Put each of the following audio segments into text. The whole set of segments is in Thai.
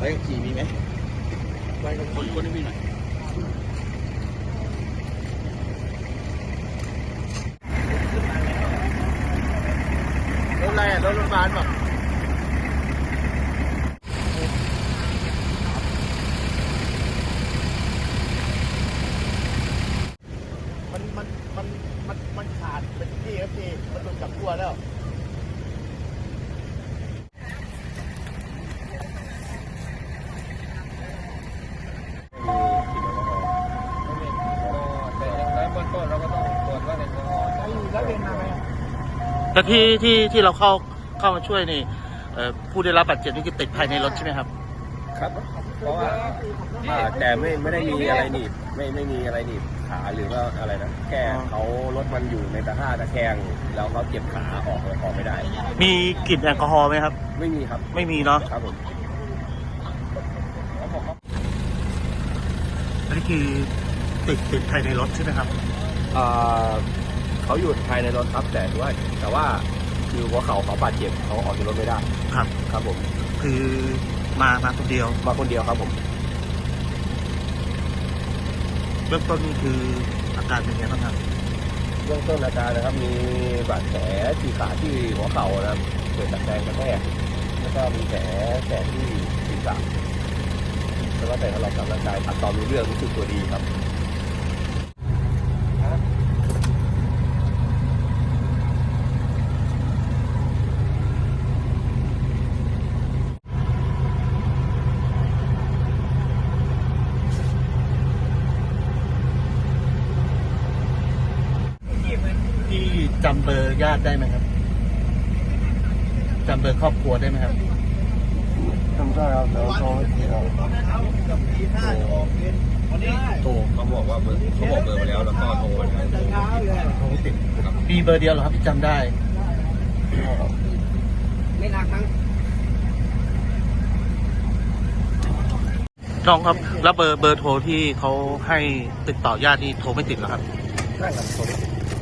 ขับขี่มีไหมใบขับขี่คนให้พี่หน่อยรถอะไรอะรถโรงพยาบาลแบบมันมันมันมันมันขาดเป็นที่ครับพี่มันโดนจับตัวแล้ว แต่อย่างไรเบื้องต้นเราก็ต้องตรวจว่าแอลกอฮอล์ แล้วเรียนมาไหม แต่ที่ที่ที่เราเข้าเข้ามาช่วยนี่เอ่อผู้ได้รับบาดเจ็บนี่คือติดภายในรถใช่ไหมครับ ครับ เพราะว่าอ่าแต่ไม่ไม่ได้มีอะไรหนีบไม่ไม่มีอะไรหนีบขาหรือว่าอะไรนะแค่เขารถมันอยู่ในตะกร้าตะแคงแล้วเขาเก็บขาออกเลยออกไม่ได้ มีกลิ่นแอลกอฮอล์ไหมครับ ไม่มีครับไม่มีเนาะครับผมอันนี้คือติดติดภายในรถใช่ไหมครับ อ่า เขาอยู่ภายในรถครับแต่ว่าแต่ว่าคือหัวเขาเขาบาดเจ็บเขาออกจากรถไม่ได้ครับ ครับผมคือมามาคนเดียวมาคนเดียวครับผมเบื้องต้นนี่คืออาการเป็นไงบ้างครับเบื้องต้นอาการนะครับ มีบาดแผลที่ขาที่หัวเข่านะครับเกิดจากแรงกระแทกแล้วก็มีแผลแผลที่ศีรษะแล้วก็แต่เราทำร่างกายตัดต่อมีเรื่องรู้สึกตัวดีครับ ที่ จำเบอร์ญาติได้ไหมครับจำเบอร์ครอบครัวได้ไหมครับทำได้ครับแต่เขาไม่เอาโทรเขาบอกว่าเบอร์เขาบอกเบอร์ไปแล้วแล้วก็โทรไปแล้วโทรไม่ติดมีเบอร์เดียวเหรอครับที่จำได้ไม่นักมั้งน้องครับแล้วเบอร์เบอร์โทรที่เขาให้ติดต่อญาตินี่โทรไม่ติดเหรอครับได้ครับโทรไม่ติด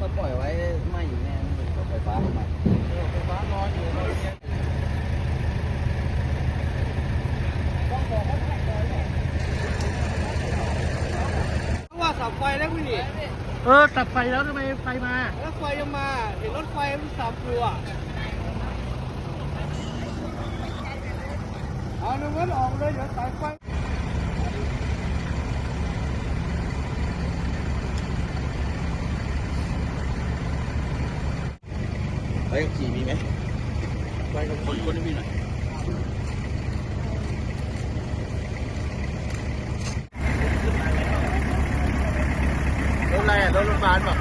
ก็ปล่อยไว้ไม่อยู่แน่ไฟฟ้ามาไฟฟ้ารออยู่ว่า สับไฟแล้วพี่นี่เออตัดไฟแล้วทำไมไฟมาแล้วไฟยังมาเห็นรถไฟมันสับอยู่อะเอาหนึ่งวันออกเลยเดี๋ยวสายไฟใบขับขี่มีไหมใบขับขี่คนให้พี่หน่อยรถอะไรอะรถโรงพยา บาลแบบ